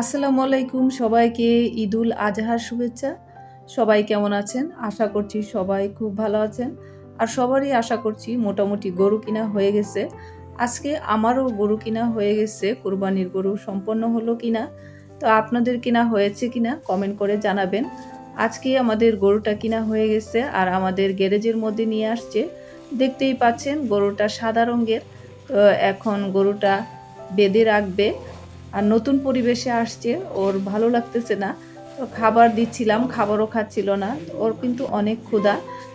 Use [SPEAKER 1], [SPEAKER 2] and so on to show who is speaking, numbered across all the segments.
[SPEAKER 1] আসসালামু আলাইকুম সবাইকে ঈদুল আজহার শুভেচ্ছা। সবাই কেমন আছেন? আশা করছি সবাই খুব ভালো আছেন। আর সবারই আশা করছি মোটামুটি গরু কিনা হয়ে গেছে। আজকে আমারও গরু কিনা হয়ে গেছে, কোরবানির গরু সম্পন্ন হলো কিনা, তো আপনাদের কিনা হয়েছে কিনা কমেন্ট করে জানাবেন। আজকে আমাদের গরুটা কিনা হয়ে গেছে আর আমাদের গ্যারেজের মধ্যে নিয়ে আসছে। দেখতেই পাচ্ছেন গরুটা সাদা রঙের, তো এখন গরুটা বেঁধে রাখবে। আর নতুন পরিবেশে আসছে, ওর ভালো লাগতেছে না। তো খাবার দিচ্ছিলাম, খাবারও খাচ্ছিল না। ওর কিন্তু অনেক ক্ষুধা।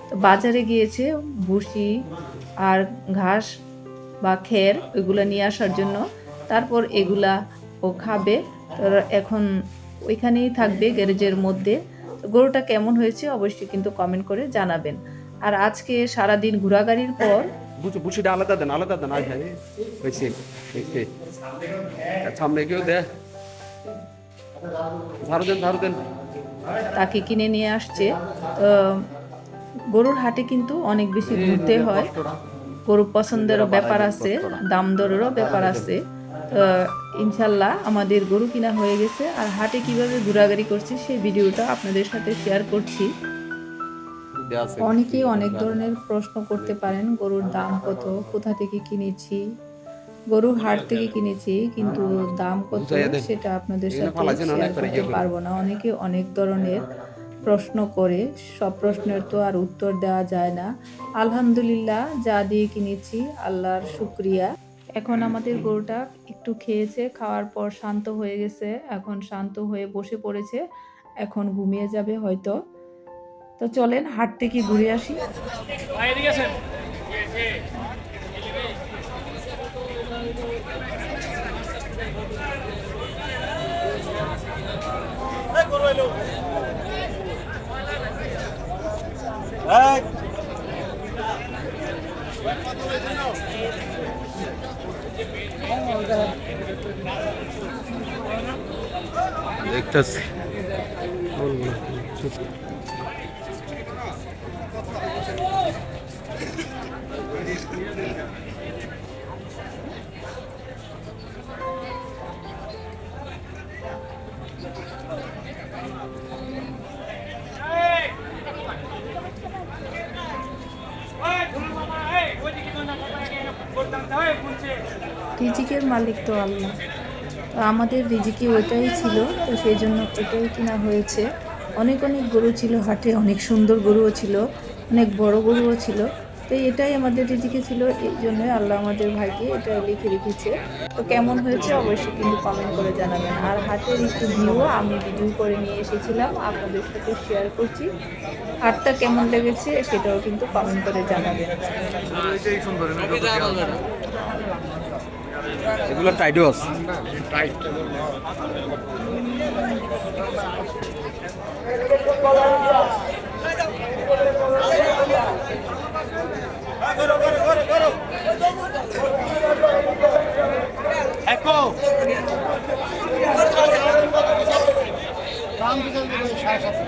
[SPEAKER 1] তো বাজারে গিয়েছে ভুসি আর ঘাস বা খের, ওইগুলো নিয়ে আসার জন্য। তারপর এগুলা ও খাবে। তো এখন ওইখানেই থাকবে গ্যারেজের মধ্যে। গরুটা কেমন হয়েছে অবশ্যই কিন্তু কমেন্ট করে জানাবেন। আর আজকে সারাদিন ঘোরাগাড়ির পর
[SPEAKER 2] বুঝি আলাদা দেন আলাদা দেন। সামনে কেউ দে। দেন দেন।
[SPEAKER 1] তাকে কিনে নিয়ে আসছে। গরুর হাটে কিন্তু অনেক বেশি ঘুরতে হয়। গরু পছন্দেরও ব্যাপার আছে দাম দরেরও ব্যাপার আছে। ইনশাল্লাহ আমাদের গরু কিনা হয়ে গেছে। আর হাটে কীভাবে ঘোরাঘুরি করছি সেই ভিডিওটা আপনাদের সাথে শেয়ার করছি। অনেকেই অনেক ধরনের প্রশ্ন করতে পারেন গরুর দাম কত কোথা থেকে কিনেছি। গরুর হাট থেকে কিনেছি কিন্তু দাম কত সেটা আপনাদের সাথে শেয়ার করতে পারব না। অনেকে অনেক ধরনের প্রশ্ন করে সব প্রশ্নের তো আর উত্তর দেওয়া যায় না। আলহামদুলিল্লাহ যা দিয়ে কিনেছি আল্লাহর শুক্রিয়া। এখন আমাদের গরুটা একটু খেয়েছে খাওয়ার পর শান্ত হয়ে গেছে এখন শান্ত হয়ে বসে পড়েছে এখন ঘুমিয়ে যাবে হয়তো। তো চলেন হাট থেকে ঘুরে আসি।
[SPEAKER 2] দেখতেছি।
[SPEAKER 1] রিজিকের মালিক তো আল্লাহ তো আমাদের রিজিকে ওইটাই ছিল, তো সেই জন্য ওটাই কিনা হয়েছে। অনেক অনেক গরু ছিল হাটে, অনেক সুন্দর গরুও ছিল, অনেক বড় গরুও ছিল। তো এটাই আমাদের রিজিকে ছিল, এই জন্যই আল্লাহ আমাদের ভাইকে এটা লিখে রেখেছে। তো কেমন হয়েছে অবশ্যই কিন্তু কমেন্ট করে জানাবেন। আর হাটের একটু ভিউ আমি ভিডিও করে নিয়ে এসেছিলাম, আপনাদের সাথে শেয়ার করছি। হাটটা কেমন লেগেছে সেটাও কিন্তু কমেন্ট করে জানাবেন।
[SPEAKER 2] এগুলো টাইডও আছে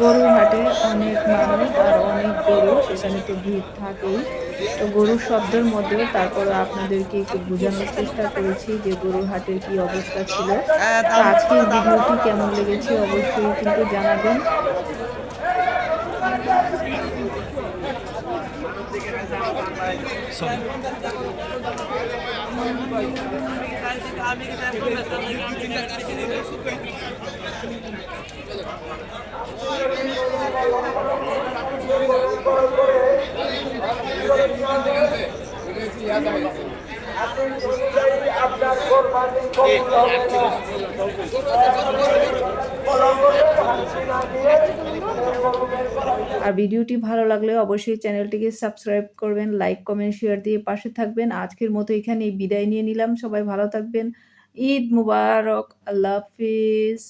[SPEAKER 1] গরুর হাটে অনেক মানুষ আর অনেক গরু সেখানে তো ভিড় থাকেই। তো গরুর শব্দের মধ্যেও তারপরে আপনাদেরকে একটু বোঝানোর চেষ্টা করেছি যে গরুর হাটের কি অবস্থা ছিল। আজকের ভিডিওটি কেমন লেগেছে অবশ্যই কিন্তু জানাবেন। সরি আপনার কোরবানি কবুল হবে আর ভিডিওটি ভালো লাগলে অবশ্যই চ্যানেলটিকে সাবস্ক্রাইব করবেন, লাইক, কমেন্ট, শেয়ার দিয়ে পাশে থাকবেন। আজকের মতো এখানেই বিদায় নিয়ে নিলাম। সবাই ভালো থাকবেন। ঈদ মুবারক। আল্লাহ হাফিজ।